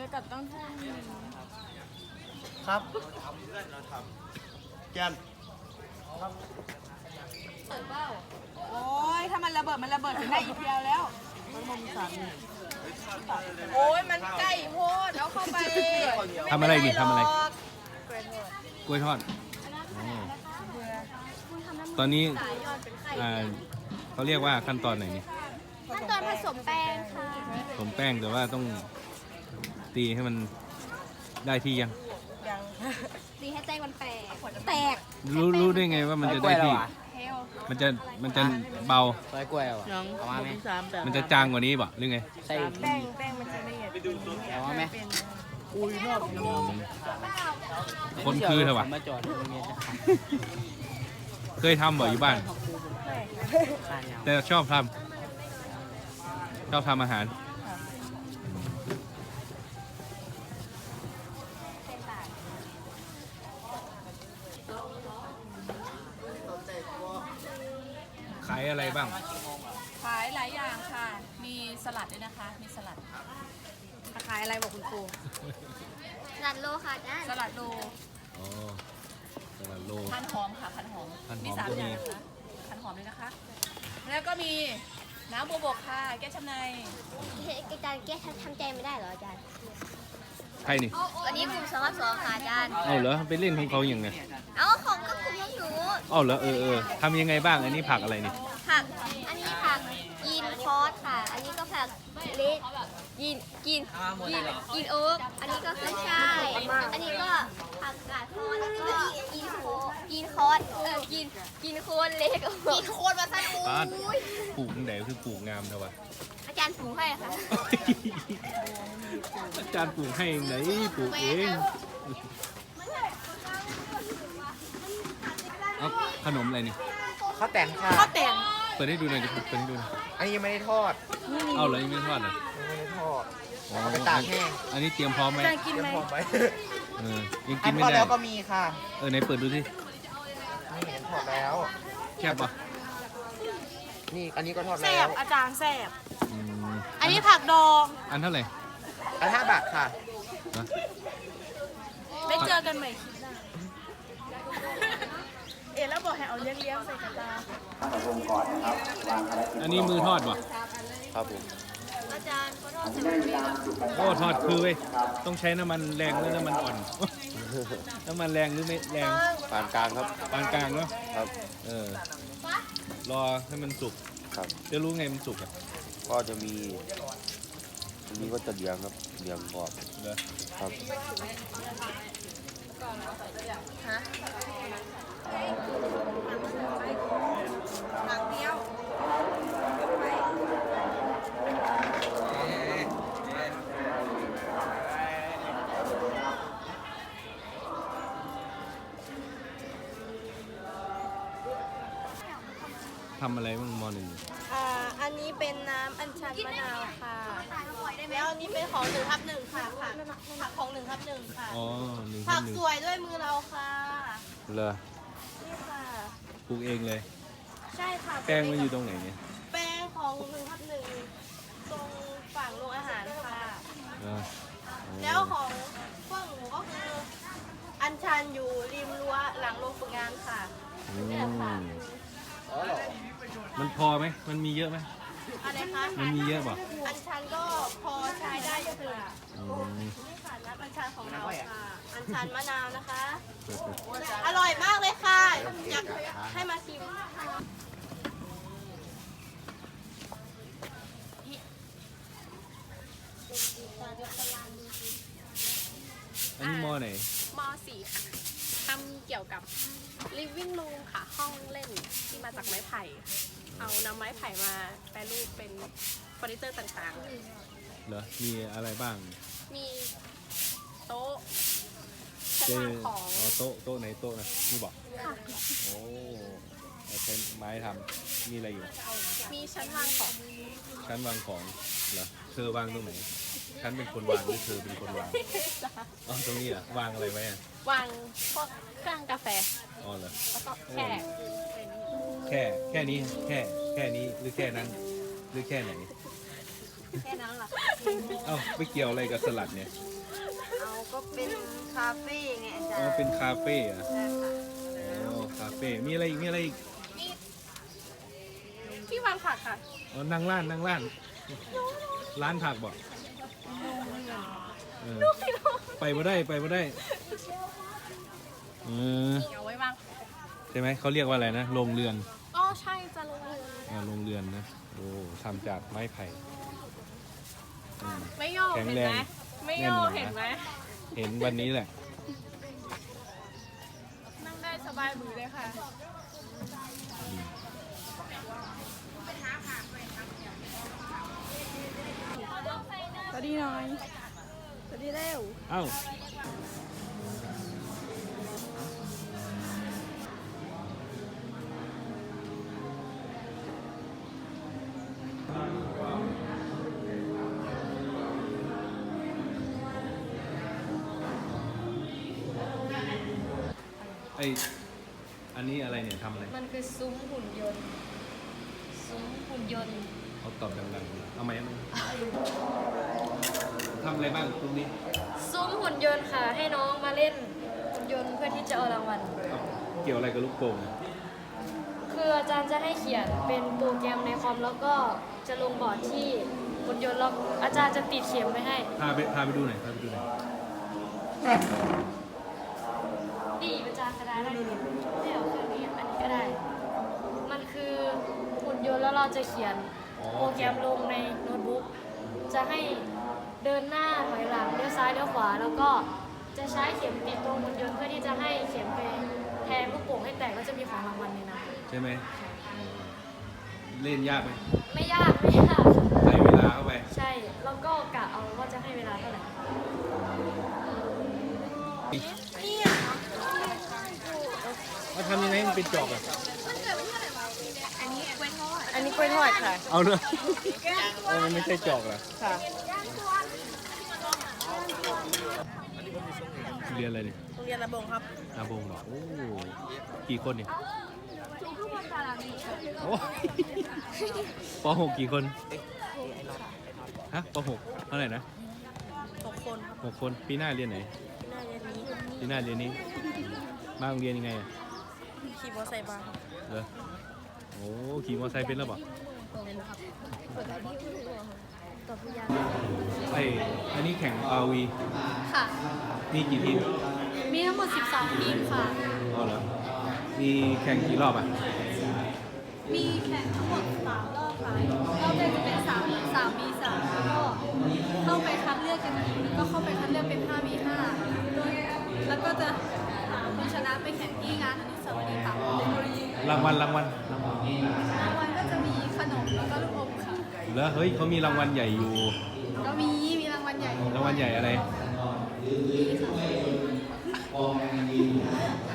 จะกลับต้องทุ่มหนึ่งครับแกนโอ้ยถ้ามันระเบิดมันระเบิดถึงได้อีกเดียวแล้วมันมุมสันโอ้ยมันใกล้โพดเอาเข้าไปทำอะไรนี่ทำอะไรม่ด้หกกล้วยทอดอ๋อตอนนี้อ่าเขาเรียกว่าขั้นตอนไหนนี่ขั้นตอนผสมแป้งค่ะ ผมแป้งแต่ว่าต้อง ตีให้มันได้ที่ยังดีให้แป้งมันแตกแตกรู้รู้ได้ไงว่ามันจะได้ที่มันจะมันจะเบา ซอยกล้วยอะยังเอามาไหมสามแต่มันจะจางกว่านี้ป่ะหรือไง ใส่ แป้งแป้งมันจะละเอียดเอามาไหมอุ้ยนอกนอกคนคือเถอะวะมาจอดโรงเรียนจะเคยทำบ่อยู่บ้านขานยาวแต่ชอบทำชอบทำอาหาร อะไรบ้าง ขายหลายอย่างค่ะ มีสลัดด้วยนะคะ มีสลัด ขายอะไรบอกคุณครูนัดโลค่ะจ้าสลัดโลอ๋อตลาดโล พันหอมค่ะ พันหอม พันหอมมีสามก็อมี ย่างนะคะพันหอมเลยนะคะ แล้วก็มีน้ำบัวบกค่ะ แก้ช้ำในอาจารย์แก้ทำใจไม่ได้เหรออาจารย์ใครนี่วันนี้กลุ่มสองสองค่ะอาจารย์ เอาเหรอไปเล่นของเขาอย่างไงเอาของก็กลุ่มของหนู เอาเหรอเออเออทำยังไงบ้างอันนี้ผักอะไรนี่ผักอันนี้ผักยีนคอสค่ะ อันนี้ก็ผัก เล็กยีนกินยีนยีนโอ๊กอันนี้ก็ขึ้นช่ายอันนี้ก็ผักกาดทอดแล้วก็ยีนโคยีนคอสเออยีนยีนโคนเล็กยีนโคนมาสั้นปาดอุ้ยปลูกตั้งแต่คือปลูกงามเท่าวะอาจารย์ปลูกให้ค่ะอาจารย์ปลูกให้เองไหนปลูกเองเอาขนมอะไรนี่ข้าวแต่งค่ะข้าวแต่งเปิดให้ดูหน่อยดิเปิดให้ดูหน่อยอันนี้ยังไม่ได้ทอดเอาเหรอยังไม่ทอดเหรอยังไม่ได้ทอด อ๋อเอาไปตากแห้ง อันนี้เตรียมพร้อมไหมอาจารย์กินไหมเดี๋ยวผมไปเออยังอักินนทไม่อดได้แล้วก็มีค่ะเออไหนเปิดดูสินี่อันทอดแล้ว แคบปะนี่อันนี้ก็ทอดแสแล้วบอาจารย์แสบอืมอันนี้ผักดองอันเท่าไหร่อันห้าบาทค่ะฮะไม่เจอกันใหม่คลิปหน้าเอ๋แล้วบอกให้ เอาเลี้ยงเลี้ยงๆใส่กระตาอันนี้มือทอดปะครับผมอาจารย์ก็ทอดเสร็จแล้วโอ้ทอดคือเว้ยต้องใช้น้ำมันแรงหรือน้ำมันอ่อน น้ำมันแรงหรือไม่แรงปานกลางครับปานกลางเนาะครับ เออ รอให้มันสุกครับ จะรู้ไงมันสุกอะก็จะมีอันนี้ก็จะเลี้ยงครับเลี้ยงกรอบเหรอครับผักเดียว ทำอะไรบ้างมหนึ่งอ่าอันนี้เป็นน้ำอัญชันมะนาวค่ะ แล้วอันนี้เป็นของหนึ่งทับหนึ่งค่ะผักผักของหนึ่งทับหนึ่งค่ะ อ๋อหนึ่งผักหนึ่งสวยด้วยมือเราค่ะ เลยนี่ค่ะ ปลูกเองเลย ใช่ค่ะแป้งมันอยู่ตรงไหนเนี่ยแป้งของหนึ่งทับหนึ่งตรงฝั่งโรงอาหารค่ะ เออแล้วของพวกหนูก็คือ อัญชันอยู่ริมรั้วหลังโรงฝึกงานค่ะอืเนี่ยค่ะมมันพอไหมมันมีเยอะไหม อะไรคะมันมีเยอะป่ะ อัญชันก็พอใช้ได้อยู่ค่ะ อืม นี่ค่ะน้ำอัญชันของเราค่ะ อัญชันมะนาวนะคะ อร่อยมากเลยค่ะ อยากให้มาชิมอันนี้มอไหนม .4 ค่ะทำเกี่ยวกับ living room ค่ะ ห้องเล่นที่มาจากไม้ไผ่ เอานำไม้ไผ่มาแปรรูปเป็นเฟอร์นิเจอร์ต่างเหรอ มีอะไรบ้างๆมี โต๊ะชั้นเจอวางของอ๋อโต๊ะโต๊ะไหนโต๊ะนะนี่บอกโอ้เอาใช้ไม้ทำมีอะไรอยู่ มีชั้นวางของชั้นวางของเหรอเธอวางตรงไหนฉันเป็นคนวางหรือเธอเป็นคนวางอ๋อตรงนี้เหรอวางอะไรไว้อะวางพวกเครื่องกาแฟอ๋อเหรอแล้วก็แค่แค่แค่นี้แค่แค่นี้หรือแค่นั้น หรือแค่ไหนแค่นั้นหรอเอ้าไปเกี่ยวอะไรกับสลัดเนี่ยเอา ก็เป็นคาเฟ่ไงอาจารอ๋อย์เป็นคาเฟ่อะใช่ค่ะอ๋อคาเฟ่ มีอะไรอีก มีอะไรอีก ที่วางผักค่ะ อ๋อ นั่งร้านนั่งร้าน ร้านผักบอกเออไปมาได้ไปมาได้เออเอาไว้วางใช่ไหม เขาเรียกว่าอะไรนะ โรงเรือนอ๋อใช่จะลงเลยอ่าโรงเรือนนะ โอ้ทำจากไม้ไผ่อืมไม่โยกแข็งเห็นแรงไหมไม่โยกแน่นหนา เห็นไหม เห็นวันนี้แหละ นั่งได้สบายมือเลยค่ะ สวัสดีหน่อย สวัสดีเร็ว เอ้า ไออันนี้อะไรเนี่ยทำอะไร มันคือซุ้มหุ่นยนต์ ซุ้มหุ่นยนต์ เอาตอบดังๆ เอาไหมเอาไหมทำอะไรบ้างตรงนี้ซุ้มหุ่นยนต์ค่ะ ให้น้องมาเล่นหุ่นยนต์เพื่อที่จะเอารางวัล เอาเกี่ยวอะไรกับลูกโป่งคืออาจารย์จะให้เขียนเป็นโปรแกรมในคอมแล้วก็จะลงบอร์ดที่หุ่นยนต์แล้วอาจารย์จะติดเข็มไว้ให้ พาไปพาไปดูหน่อยพาไปดูหน่อย ดีอาจารย์ก็ได้ได้ไม่เอาเครื่องนี้อันนี้ก็ได้ มันคือหุ่นยนต์แล้ว เราจะเขียนโปรแกรมลงในโน้ตบุ๊ก จะให้เดินหน้าถอยหลังเลี้ยวซ้ายเลี้ยวขวา แล้วก็จะใช้เข็มติดตรงหุ่นยนต์เพื่อที่จะให้เข็มไปแทงลูกโป่งให้แตกก็จะมีของรางวัลในนั้นใช่ไหมเล่นยากไหมไม่ยากไม่ยากใส่เวลาเข้าไป ใช่ แล้วก็กะเอาว่าจะให้เวลาเท่าไหร่ว่าทำยังไงให้มันเป็นจอกอะอันนี้กล้วยท อดค่ะ เอาเนอะเออมันไม่ใช่จอกเหรอค่ะ เรียนอะไรเนี่ยโรงเรียนระบงครับอาบงเหรอ โอ้ กี่คนเนี่ยโอ้ปหกกี่คน ฮะปหกเท่าไหร่นะหกคนครับหกคนปีหน้าเรียนไหนน่าเรียนนี้ปีหน้าเรียนนี้มาโรงเรียนยังไงอะขี่มอไซค์มาครับเหรอโอ้ขี่มอเตอร์ไซค์เป็นแล้วเปล่าเป็นครับตอบพยานไออันนี้แข่ง RV ค่ะ มีกี่ทีมมีทั้งหมด 12 ทีมค่ะ อ๋อเหรอ มีแข่งกี่รอบอะ มีแข่งทั้งหมด3รอบค่ะรอบแรกจะเป็น3 3 v 3แล้วก็เข้าไปคัดเลือกกันอีกแล้วก็เข้าไปคัดเลือกเป็น5 v 5โดยแล้วก็จะหาคนชนะไปแข่งที่งานอนุสาวรีย์เต่าเท รางวัลรางวัลรางวัลก็จะมีขนมแล้วก็ลูกอมค่ะ แล้วเฮ้ยเขามีรางวัลใหญ่อยู่ก็มีมีรางวัลใหญ่รางวัลใหญ่อะไร ดีค่ะ